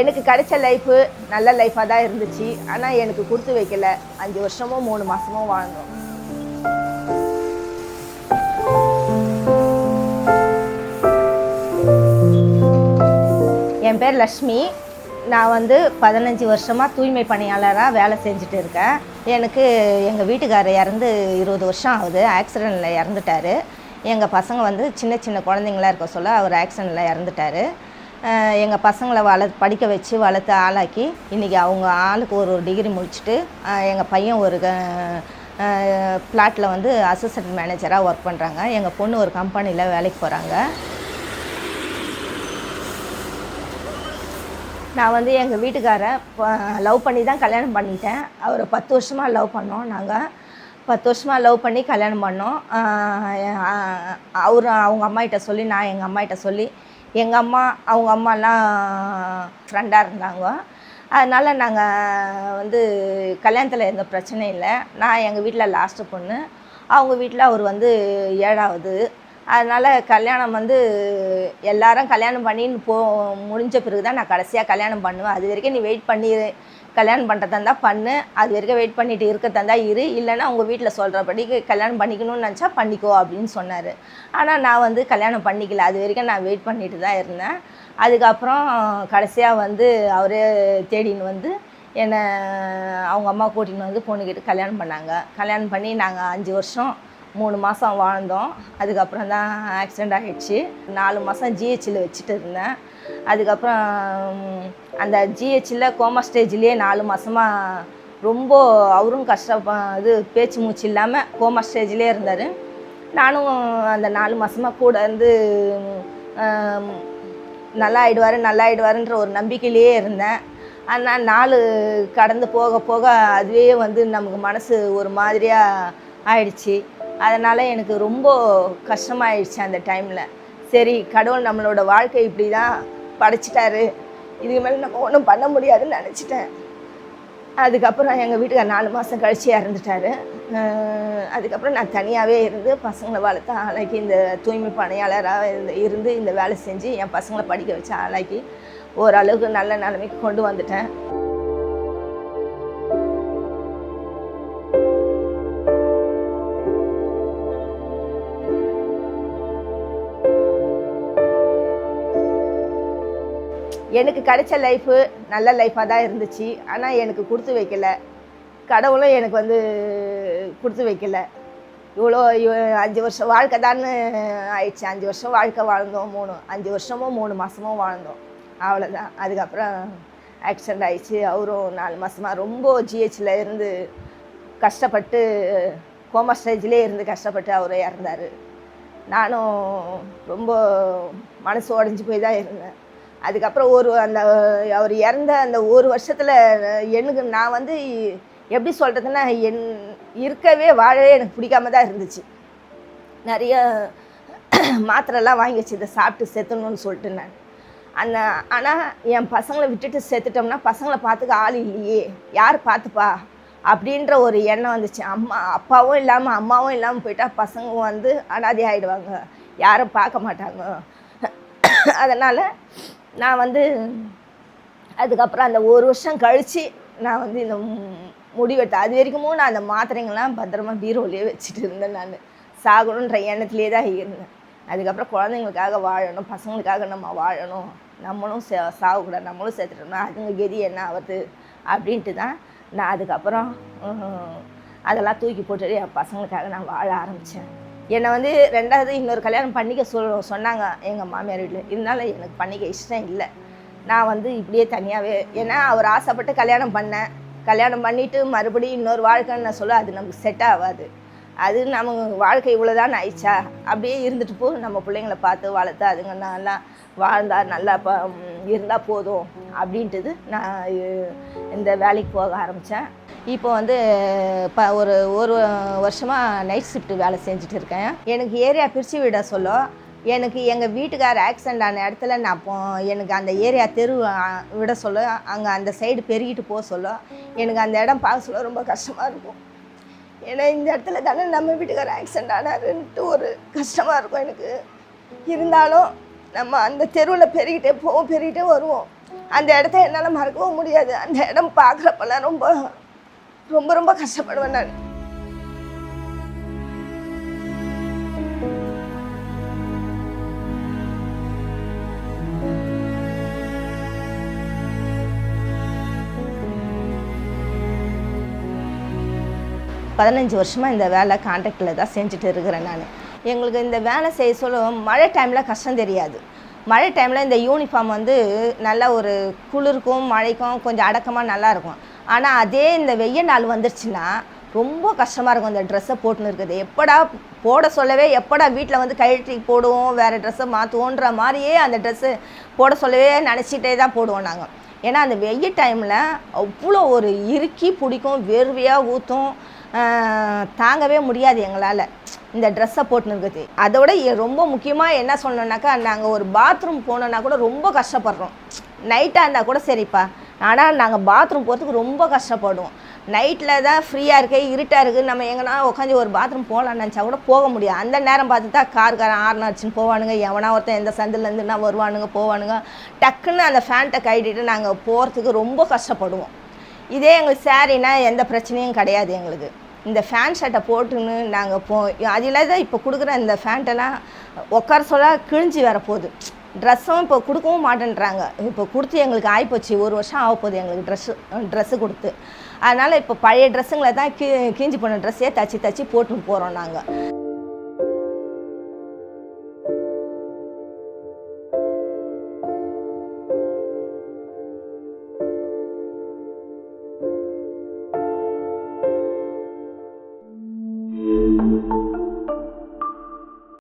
எனக்கு கிடைச்ச லைஃபு நல்ல லைஃபாக தான் இருந்துச்சு. ஆனால் எனக்கு கொடுத்து வைக்கல. அஞ்சு வருஷமோ மூணு மாதமோ வாழ்ந்தோம் என் பேர் லக்ஷ்மி. நான் வந்து பதினஞ்சு வருஷமாக தூய்மை பணியாளராக வேலை செஞ்சுட்டு இருக்கேன். எனக்கு எங்கள் வீட்டுக்காரர் இறந்து இருபது வருஷம் ஆகுது. ஆக்சிடெண்ட்டில் இறந்துட்டாரு. எங்கள் பசங்க வந்து சின்ன சின்ன குழந்தைங்களா இருக்க சொல்ல அவர் ஆக்சிடெண்ட்டில் இறந்துட்டாரு. எங்கள் பசங்களை வள படிக்க வச்சு வளர்த்து ஆளாக்கி இன்றைக்கி அவங்க ஆளுக்கு ஒரு ஒரு டிகிரி முடிச்சுட்டு எங்கள் பையன் ஒரு ஃப்ளாட்டில் வந்து அசிஸ்டன்ட் மேனேஜராக ஒர்க் பண்ணுறாங்க எங்கள் பொண்ணு ஒரு கம்பெனியில் வேலைக்கு போகிறாங்க நான் வந்து எங்கள் வீட்டுக்காரை லவ் பண்ணி தான் கல்யாணம் பண்ணிட்டேன். அவரை பத்து வருஷமாக லவ் பண்ணோம் நாங்கள் பத்து வருஷமாக லவ் பண்ணி கல்யாணம் பண்ணோம். அவர் அவங்க அம்மாகிட்ட சொல்லி நான் எங்கள் அம்மாகிட்ட சொல்லி எங்கள் அம்மா அவங்க அம்மாலாம் ஃப்ரெண்டாக இருந்தாங்க. அதனால் நாங்கள் வந்து கல்யாணத்தில் எந்த பிரச்சனையும் இல்லை. நான் எங்கள் வீட்டில் லாஸ்ட்டு பொண்ணு. அவங்க வீட்டில் அவர் வந்து ஏழாவது. அதனால் கல்யாணம் வந்து எல்லாரும் கல்யாணம் பண்ணின்னு போ முடிஞ்ச பிறகு தான் நான் கடைசியாக கல்யாணம் பண்ணுவேன். அது வரைக்கும் நீ வெயிட் பண்ணி கல்யாணம் பண்ணுறதா இருந்தால் பண்ணு. அது வரைக்கும் வெயிட் பண்ணிட்டு இருக்கிறதா இருந்தால் இரு. இல்லைன்னா உங்கள் வீட்டில் சொல்கிறபடி கல்யாணம் பண்ணிக்கணும்னு நினச்சா பண்ணிக்கோ அப்படின்னு சொன்னார். ஆனால் நான் வந்து கல்யாணம் பண்ணிக்கல. அது வரைக்கும் நான் வெயிட் பண்ணிட்டு தான் இருந்தேன். அதுக்கப்புறம் கடைசியாக வந்து அவரே தேடின்னு வந்து என்னை அவங்க அம்மா கூட்டின்னு வந்து பொண்ணுக்கிட்ட கல்யாணம் பண்ணாங்க. கல்யாணம் பண்ணி நாங்கள் அஞ்சு வருஷம் மூணு மாதம் வாழ்ந்தோம். அதுக்கப்புறம் தான் ஆக்சிடெண்ட் ஆகிடுச்சு நாலு மாதம் ஜிஹெச்சில் வச்சுட்டு இருந்தேன். அதுக்கப்புறம் அந்த ஜிஹெச்சில் கோமா ஸ்டேஜ்லேயே நாலு மாதமாக ரொம்ப அவரும் கஷ்டப்ப இது பேச்சு மூச்சு இல்லாமல் கோமா ஸ்டேஜ்லேயே இருந்தார். நானும் அந்த நாலு மாதமாக கூட இருந்து நல்லா ஆயிடுவார் நல்லா ஆயிடுவாருன்ற ஒரு நம்பிக்கையிலேயே இருந்தேன். ஆனால் நாள் கடந்து போக போக அதுவே வந்து நமக்கு மனசு ஒரு மாதிரியாக ஆயிடுச்சு. அதனால் எனக்கு ரொம்ப கஷ்டமாயிடுச்சு அந்த டைமில் சரி கடவுள் நம்மளோட வாழ்க்கை இப்படி தான் படைச்சிட்டாரு. இதுக்கு மேலே நம்ம ஒன்றும் பண்ண முடியாதுன்னு நினச்சிட்டேன். அதுக்கப்புறம் எங்கள் வீட்டுக்கார் நாலு மாதம் கழிச்சு இறந்துட்டாரு. அதுக்கப்புறம் நான் தனியாகவே இருந்து பசங்களை வளர்த்து ஆளாக்கி இந்த தூய்மை பணியாளராக இருந்து இருந்து இந்த வேலை செஞ்சு என் பசங்களை படிக்க வச்சு ஆளாக்கி ஓரளவுக்கு நல்ல நிலைமைக்கு கொண்டு வந்துட்டேன். எனக்கு கிடைச்ச லைஃபு நல்ல லைஃபாக தான் இருந்துச்சு. ஆனால் எனக்கு கொடுத்து வைக்கல. கடவுளும் எனக்கு வந்து கொடுத்து வைக்கல. இவ்வளோ அஞ்சு வருஷம் வாழ்க்கை தான் ஆயிடுச்சு. அஞ்சு வருஷம் வாழ்க்கை வாழ்ந்தோம் மூணு அஞ்சு வருஷமும் மூணு மாதமும் வாழ்ந்தோம். அவ்வளோதான் அதுக்கப்புறம் ஆக்சிடெண்ட் ஆயிடுச்சு. அவரும் நாலு மாதமாக ரொம்ப ஜிஹெச்சில் இருந்து கஷ்டப்பட்டு கோமா ஸ்டேஜ்லேயே இருந்து கஷ்டப்பட்டு அவர் இறந்தார். நானும் ரொம்ப மனசு உடஞ்சி போய் தான் இருந்தேன். அதுக்கப்புறம் ஒரு அந்த அவர் இறந்த அந்த ஒரு வருஷத்தில் எனக்கு நான் வந்து எப்படி சொல்கிறதுன்னா என் இருக்கவே வாழவே எனக்கு பிடிக்காம தான் இருந்துச்சு. நிறைய மாத்திரைலாம் வாங்கி வச்சு இதை சாப்பிட்டு செத்துணும்னு சொல்லிட்டு நான். அந்த ஆனால் என் பசங்களை விட்டுட்டு செத்துட்டோம்னா பசங்களை பார்த்துக்க ஆள் இல்லையே. யார் பார்த்துப்பா? அப்படின்ற ஒரு எண்ணம் வந்துச்சு. அம்மா அப்பாவும் இல்லாமல் அம்மாவும் இல்லாமல் போயிட்டா பசங்க வந்து அனாதை ஆகிடுவாங்க யாரும் பார்க்க மாட்டாங்க. அதனால் நான் வந்து அதுக்கப்புறம் அந்த ஒரு வருஷம் கழித்து நான் வந்து இந்த முடிவெடுத்தேன். அது வரைக்குமோ நான் அந்த மாத்திரைங்கள்லாம் பத்திரமா பீரோலையே வச்சுட்டு இருந்தேன் நான். சாகணுன்ற எண்ணத்துலேயே தான் இருந்தேன். அதுக்கப்புறம் குழந்தைங்களுக்காக வாழணும் பசங்களுக்காக நம்ம வாழணும் நம்மளும் சே சாகக்கூடாது நம்மளும் சேர்த்துட்டோம்னா அதுங்க கெதி என்ன ஆகுது அப்படின்ட்டு தான் நான் அதுக்கப்புறம் அதெல்லாம் தூக்கி போட்டுட்டு என் பசங்களுக்காக நான் வாழ ஆரம்பித்தேன் என்னை வந்து ரெண்டாவது இன்னொரு கல்யாணம் பண்ணிக்க சொல் சொன்னாங்க எங்கள் மாமியார் வீட்டில் இருந்தாலும் எனக்கு பண்ணிக்க இஷ்டம் இல்லை. நான் வந்து இப்படியே தனியாகவே ஏன்னா அவர் ஆசைப்பட்டு கல்யாணம் பண்ணேன். கல்யாணம் பண்ணிவிட்டு மறுபடியும் இன்னொரு வாழ்க்கைன்னு நான் சொல்ல அது நமக்கு செட் ஆகாது. அது நம்ம வாழ்க்கை இவ்வளோதான் ஆயிடுச்சா? அப்படியே இருந்துட்டு போ. நம்ம பிள்ளைங்கள பார்த்து வளர்த்து அதுங்க நல்லா வாழ்ந்தா நல்லா ப இருந்தால் போதும். அப்படின்ட்டு நான் இந்த வேலைக்கு போக ஆரம்பித்தேன் இப்போ வந்து ப ஒரு ஒரு வருஷமாக நைட் ஷிஃப்ட் வேலை செஞ்சுட்டு இருக்கேன் எனக்கு ஏரியா பிரித்து விட சொல்ல. எனக்கு எங்கள் வீட்டுக்கார ஆக்சிடெண்ட் ஆன இடத்துல நான் போ எனக்கு அந்த ஏரியா தெரு விட சொல்ல. அங்கே அந்த சைடு பெருகிட்டு போக சொல்ல. எனக்கு அந்த இடம் பார்க்க சொல்ல ரொம்ப கஷ்டமாக இருக்கும். ஏன்னா இந்த இடத்துல தானே நம்ம வீட்டுக்கார ஆக்சிடெண்ட் ஆனாருன்ட்டு ஒரு கஷ்டமாக இருக்கும் எனக்கு. இருந்தாலும் நம்ம அந்த தெருவில் பெருகிட்டே போவோம் பெருகிட்டே வருவோம். அந்த இடத்த என்னால் மறக்கவும் முடியாது. அந்த இடம் பார்க்குறப்பெல்லாம் ரொம்ப ரொம்ப ரொம்ப கஷ்டப்படுவேன் நான். பதினஞ்சு வருஷமாக இந்த வேலை கான்ட்ராக்டில் தான் செஞ்சுட்டு இருக்கிறேன் நான். எங்களுக்கு இந்த வேலை செய்ய சொல்ல மழை டைமில் கஷ்டம் தெரியாது. மழை டைமில் இந்த யூனிஃபார்ம் வந்து நல்ல ஒரு குளிருக்கும் மழைக்கும் கொஞ்சம் அடக்கமாக நல்லாயிருக்கும் ஆனால் அதே இந்த வெய்ய நாள் வந்துருச்சுன்னா ரொம்ப கஷ்டமாக இருக்கும் அந்த ட்ரெஸ்ஸை போட்டுன்னு இருக்குது எப்படா போட சொல்லவே எப்படா வீட்டில் வந்து கழட்டி போடுவோம் வேறு ட்ரெஸ்ஸை மாற்றுவோன்ற மாதிரியே அந்த ட்ரெஸ்ஸு போட சொல்லவே நினச்சிட்டே தான் போடுவோம் நாங்கள் ஏன்னா அந்த வெய்ய டைமில் அவ்வளோ ஒரு இறுக்கி பிடிக்கும் வேர்வையாக ஊற்றும் தாங்கவே முடியாது எங்களால் இந்த ட்ரெஸ்ஸை போட்டுன்னு இருக்குது அதோட எ- ரொம்ப முக்கியமாக என்ன சொல்லணுன்னாக்கா நாங்கள் ஒரு பாத்ரூம் போனோன்னா கூட ரொம்ப கஷ்டப்படுறோம். நைட்டாக இருந்தால் கூட சரிப்பா. ஆனால் நாங்கள் பாத்ரூம் போகிறதுக்கு ரொம்ப கஷ்டப்படுவோம். நைட்டில் தான் ஃப்ரீயாக இருக்கு இருட்டாக இருக்குது நம்ம எங்கன்னா உட்காந்து ஒரு பாத்ரூம் போகலான்னு நினச்சா கூட போக முடியாது. அந்த நேரம் பார்த்து தான் கார்காரன் ஆறுனு அடிச்சுன்னு போவானுங்க எவனா ஒருத்தன் எந்த சந்திலேருந்துன்னா வருவானுங்க போவானுங்க. டக்குன்னு அந்த ஃபேண்ட்டை கட்டிட்டு நாங்கள் போகிறதுக்கு ரொம்ப கஷ்டப்படுவோம். இதே எங்களுக்கு சாரினா எந்த பிரச்சனையும் கிடையாது எங்களுக்கு. இந்த ஃபேன் ஷர்ட்டை போட்டுன்னு நாங்கள் போ அதில் தான் இப்போ கொடுக்குற இந்த ஃபேண்ட்டெல்லாம் உட்கார சொல்ல கிழிஞ்சு வர போகுது ட்ரெஸ்ஸும் இப்போ கொடுக்கவும் மாட்டேன்றாங்க. இப்போ கொடுத்து எங்களுக்கு ஆகிப்போச்சு ஒரு வருஷம் ஆக போகுது எங்களுக்கு ட்ரெஸ்ஸு ட்ரெஸ்ஸு கொடுத்து. அதனால் இப்போ பழைய ட்ரெஸ்ஸுங்களை தான் கீ கிஞ்சி போன ட்ரெஸ்ஸே தச்சு தச்சு போட்டுன்னு போகிறோம் நாங்கள்